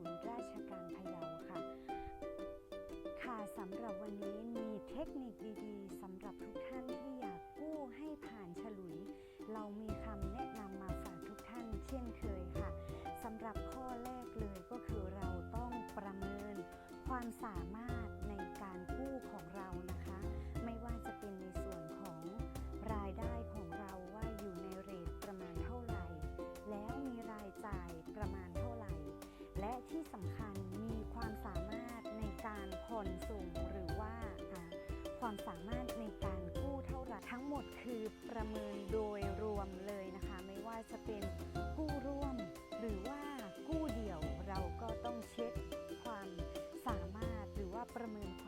ูนย์ราชการพยาค่ะ ค่ะสำหรับวันนี้มีเทคนิคดีๆสำหรับทุกท่านที่อยากกู้ให้ผ่านฉลุย เรามีคำแนะนำมาฝากทุกท่านเช่นเคยค่ะสำหรับข้อแรกเลยก็คือเราต้องประเมินความสามารถ ที่สำคัญมีความสามารถในการผ่อนสูงหรือว่าความสามารถในการกู้เท่าไหร่ทั้งหมดคือประเมินโดยรวมเลยนะคะ ไม่ว่าจะเป็นกู้ร่วม หรือว่ากู้เดี่ยวเราก็ต้องเช็คความสามารถหรือว่าประเมินความ